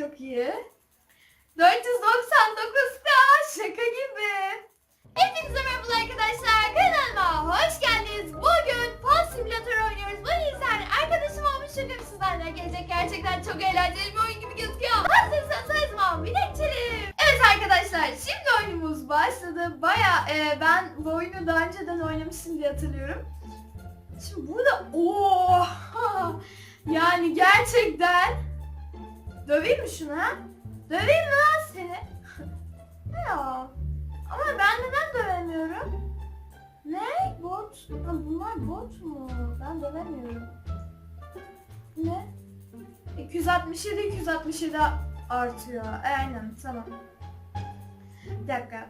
Çok iyi. 499k şaka gibi. Hepinize merhaba arkadaşlar. Kanalıma hoş geldiniz. Bugün Pal Simülatör oynuyoruz. Bu yüzden arkadaşım olmuş çünkü sizlerle gelecek. Gerçekten çok eğlenceli bir oyun gibi gözüküyor. Hazırsanız o zaman geçelim. Evet arkadaşlar şimdi oyunumuz başladı. Baya ben bu oyunu daha önceden oynamıştım diye hatırlıyorum. Şimdi burada ooo yani gerçekten döveyim mi şunu ha? Döveyim mi lan seni? ya? Ama ben neden dövemiyorum? Ne? Bot? Ha, bunlar bot mu? Ben dövemiyorum. Ne? 267 267 artıyor. Aynen tamam. Bir dakika.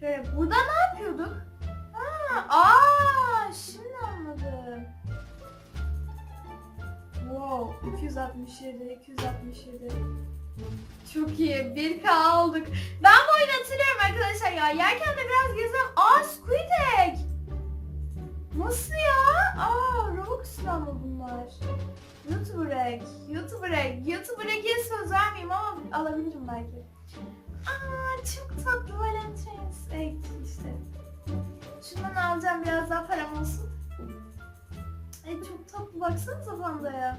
Şöyle burada ne yapıyorduk? Ha, aa, şimdi Wow, 267, 267. Çok iyi, 1K aldık. Ben bu oyunu hatırlıyorum arkadaşlar ya. Yerken de biraz gezdim. Aa, Squid Egg. Nasıl ya? Aa, Robux'la mı bunlar? YouTuber Egg, YouTuber Egg. YouTuber Egg'e söz vermeyeyim ama alabilirim belki. Aa, çok tatlı Valentine's Egg işte. Şundan alacağım biraz daha param olsun. Ay çok tatlı baksanıza pandaya.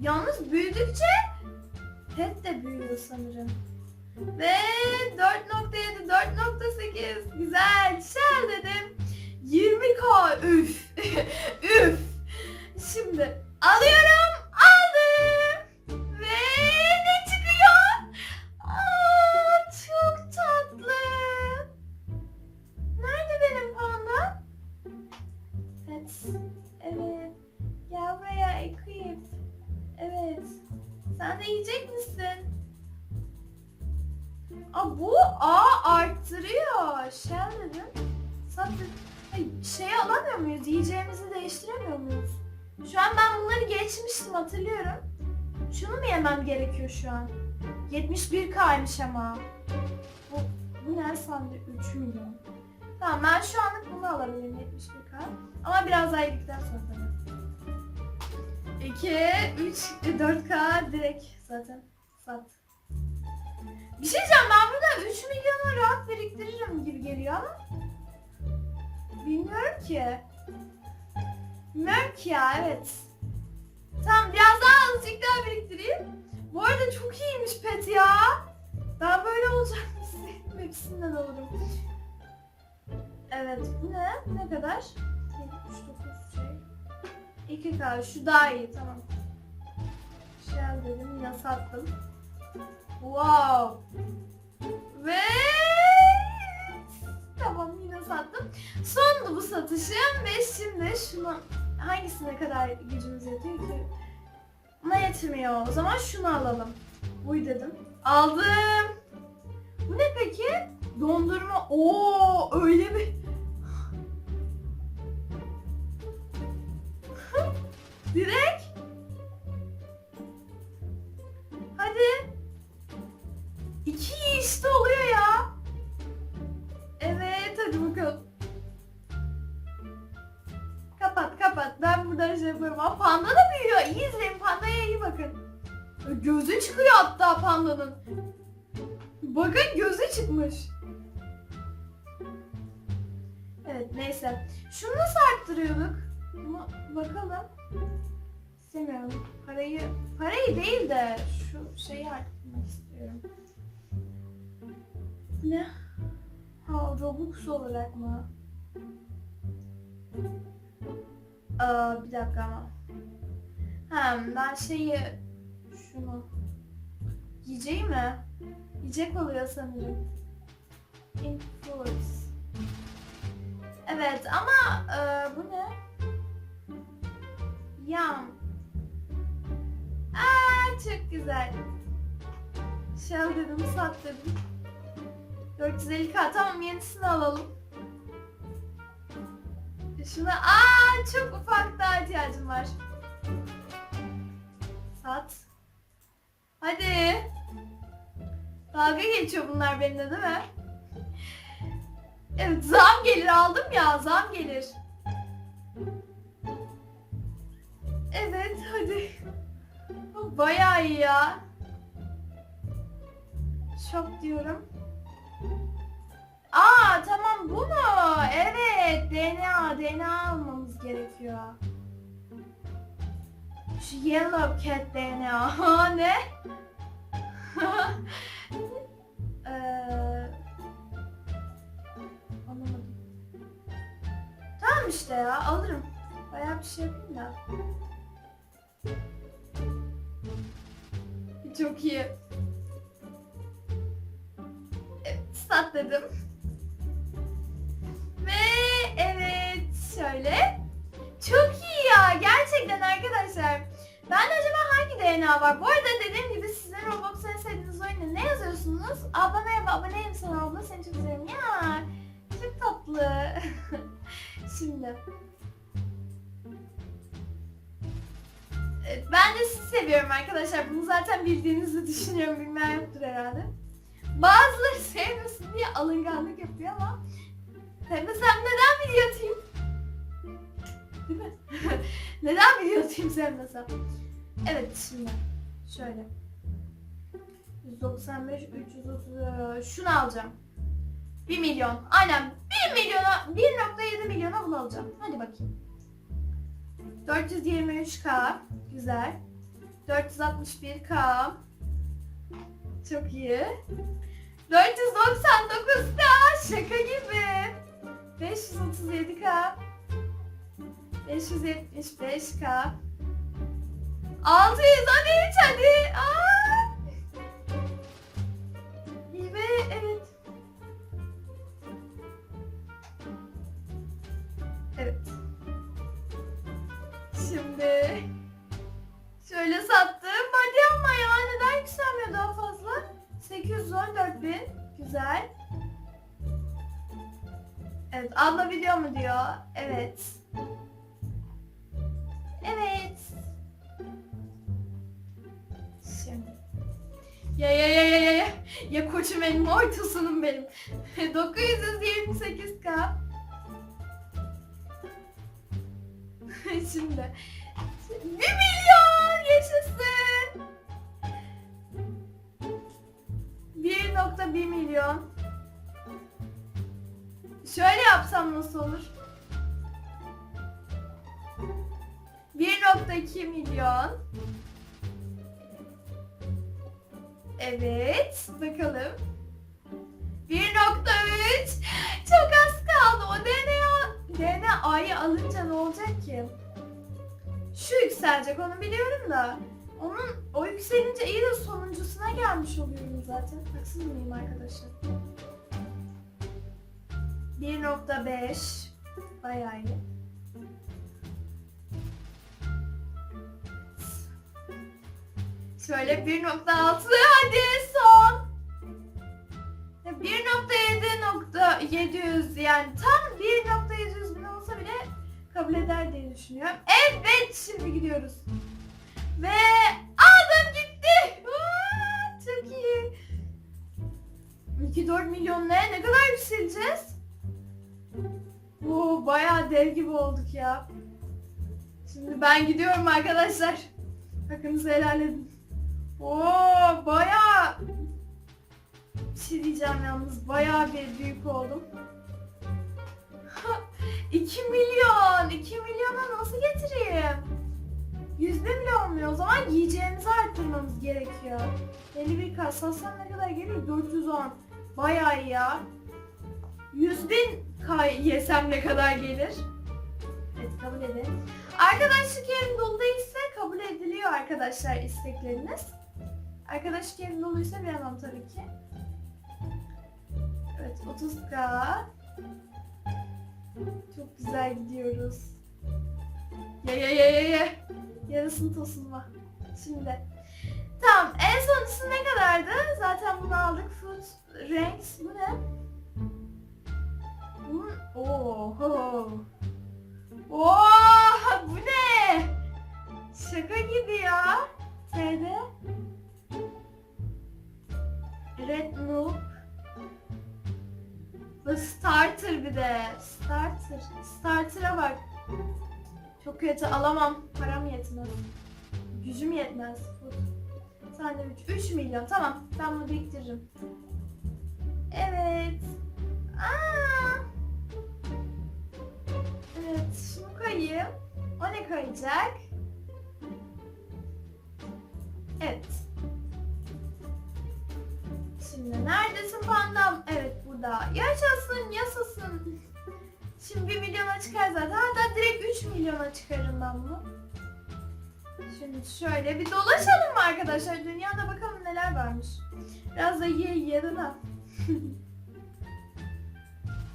Yalnız büyüdükçe pet de büyüyor sanırım. Ve 4.7, 4.8 güzel şer dedim. 20k üf üf. Şimdi alıyorum alamıyor muyuz? Yiyeceğimizi değiştiremiyor muyuz? Şu an ben bunları geçmiştim hatırlıyorum. Şunu mu yemem gerekiyor şu an? 71k'ymış ama. Bu, bu ne sandı? 3 milyon. Tamam ben şu anlık bunu alabilirim 71k. Ama biraz daha yedikten sonra tabii. 2, 3, 4k direkt zaten sat. Bir şey diyeceğim ben burada 3 milyonu rahat biriktiririm gibi geliyor ama. Bilmiyorum ki. Bilmiyorum ki ya evet. Tamam biraz daha azıcık daha biriktireyim. Bu arada çok iyiymiş pet ya. Ben böyle olacak istedim. Hepsinden alırım. Evet bu ne? Ne kadar? 79 şey. 2K şu daha iyi tamam. Shell dedim yine sattım. Wow. Ve sattım. Sondu bu satışım ve şimdi şunu hangisine kadar gücümüz yetiyor ki? Buna yetmiyor. O zaman şunu alalım. Uy dedim. Aldım. Bu ne peki? Dondurma. Oo öyle bir Direkt. Buradan şey yaparım. Aa, panda da büyüyor. İyi izleyin. Pandaya iyi bakın. Gözü çıkıyor hatta pandanın. Bakın gözü çıkmış. Evet neyse. Şunu nasıl arttırıyorduk? Ama bakalım. İstemiyorum. Parayı, parayı değil de şu şeyi arttırmak istiyorum. Ne? Ha Robux olarak mı? Aa, bir dakika ama. Ha ben şeyi şunu yiyeceği mi? Yiyecek oluyor sanırım. Influence. Evet ama e, bu ne? Yam. Aa çok güzel. Shell dedim sat dedim. 450k tamam yenisini alalım. Şuna aa çok ufak daha ihtiyacım var. Sat. Hadi. Dalga geçiyor bunlar benimle değil mi? Evet zam gelir aldım ya zam gelir. Evet hadi. Bayağı iyi ya. Shop diyorum. Tamam bu mu? Evet DNA DNA almamız gerekiyor. Şu Yellow Cat DNA ne? Eee, anlamadım. Tamam işte ya alırım. Bayağı bir şey yapayım da. Çok iyi. Evet, sat dedim. Şöyle. Çok iyi ya gerçekten arkadaşlar. Ben de acaba hangi DNA var? Bu arada dediğim gibi sizin Roblox'ta sevdiğiniz oyunu ne yazıyorsunuz? Abla merhaba aboneyim sana abla seni çok seviyorum ya. Çok tatlı. Şimdi. Ben de sizi seviyorum arkadaşlar. Bunu zaten bildiğinizi düşünüyorum. Bilmem yoktur herhalde. Bazıları sevmesin diye alınganlık yapıyor ama neden video atayım sevmesem? Evet şimdi şöyle. 195, 330, şunu alacağım. 1 milyon. Aynen 1 milyona, 1.7 milyona bunu alacağım. Hadi bakayım. 423k. Güzel. 461k. Çok iyi. 499k. Şaka gibi. 537k. 575k. 613 hadi. Aa! Ve evet. Evet. Şimdi şöyle sattım. Hadi ama ya neden yükselmiyor daha fazla? 814 bin. Güzel. Evet abla video mu diyor? Evet. Ya ya ya ya ya ya. Ya koçum benim, oy tosunum benim. 928k. Şimdi. 1 milyon yaşasın. 1.1 milyon. Şöyle yapsam nasıl olur? 1.2 milyon. Evet, bakalım. 1.3 Çok az kaldı. O DNA DNA'yı alınca ne olacak ki? Şu yükselecek onu biliyorum da. Onun o yükselince iyi de sonuncusuna gelmiş oluyorum zaten. Haksız mıyım arkadaşlar? 1.5 Bayağı iyi. Şöyle 1.6 hadi son. 1.7.700 yani tam 1.700 bin olsa bile kabul eder diye düşünüyorum. Evet şimdi gidiyoruz. Ve aldım gitti. Aa, çok iyi. 2-4 milyon ne? Ne kadar yükseleceğiz? Oo, bayağı dev gibi olduk ya. Şimdi ben gidiyorum arkadaşlar. Hakkınızı helal edin. Oo bayağı bir şey diyeceğim yalnız bayağı bir büyük oldum. 2 milyon! 2 milyona nasıl getireyim? Yüzde bile olmuyor. O zaman yiyeceğimizi arttırmamız gerekiyor. 51 kas. Satsam ne kadar geliyor? 410. Bayağı iyi ya. 100 bin kay yesem ne kadar gelir? Evet kabul edin. Arkadaşlık yerim dolu değilse kabul ediliyor arkadaşlar istekleriniz. Arkadaşlık yerim doluysa veremem tabii ki. Evet 30k. Çok güzel gidiyoruz. Ya ya ya ya ya. Yarısını tosunma. Şimdi. Tamam en sonuncusu ne kadardı? Zaten bunu aldık. Food ranks. Bu ne? Bu Oho. Oha bu ne? Bir de. Starter. Starter'a bak. Çok kötü alamam. Param yetmez. Gücüm yetmez. 3. 3 milyon. Tamam. Ben bunu biriktiririm. Evet. Aa. Evet. Şunu koyayım. O ne koyacak? Evet. Şimdi neredesin pandam? Evet burada. Yaşasın yaşasın. Şimdi 1 milyona çıkar zaten. Hatta direkt 3 milyona çıkarım ben bunu. Şimdi şöyle bir dolaşalım mı arkadaşlar? Dünyada bakalım neler varmış. Biraz da ye ye mi?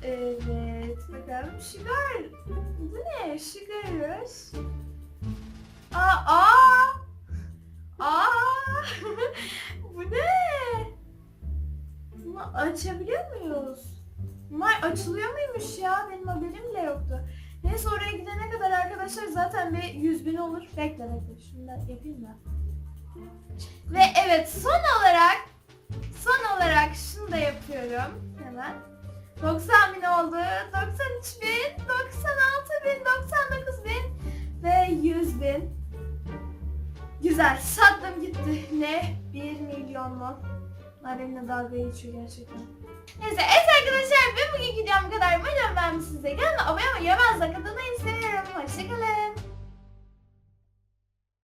evet bakalım. Sugar. Bu ne? Sugar rush. Aa, aa. Aa. açabiliyor muyuz? Bunlar açılıyor muymuş ya? Benim haberim bile yoktu. Neyse oraya gidene kadar arkadaşlar zaten bir 100 bin olur. Bekle bekle. Şunu da yapayım mı? Ve evet son olarak son olarak şunu da yapıyorum. Hemen. 90 bin oldu. 93 bin, 96 bin, 99 bin ve 100 bin. Güzel. Sattım gitti. Ne? 1 milyon mu? Bunlar benimle dalga geçiyor gerçekten. Neyse evet arkadaşlar ve bugünkü videom bu kadar. Umarım ben size gelme abone olmayı ve ben size katılmayı seviyorum. Hoşçakalın.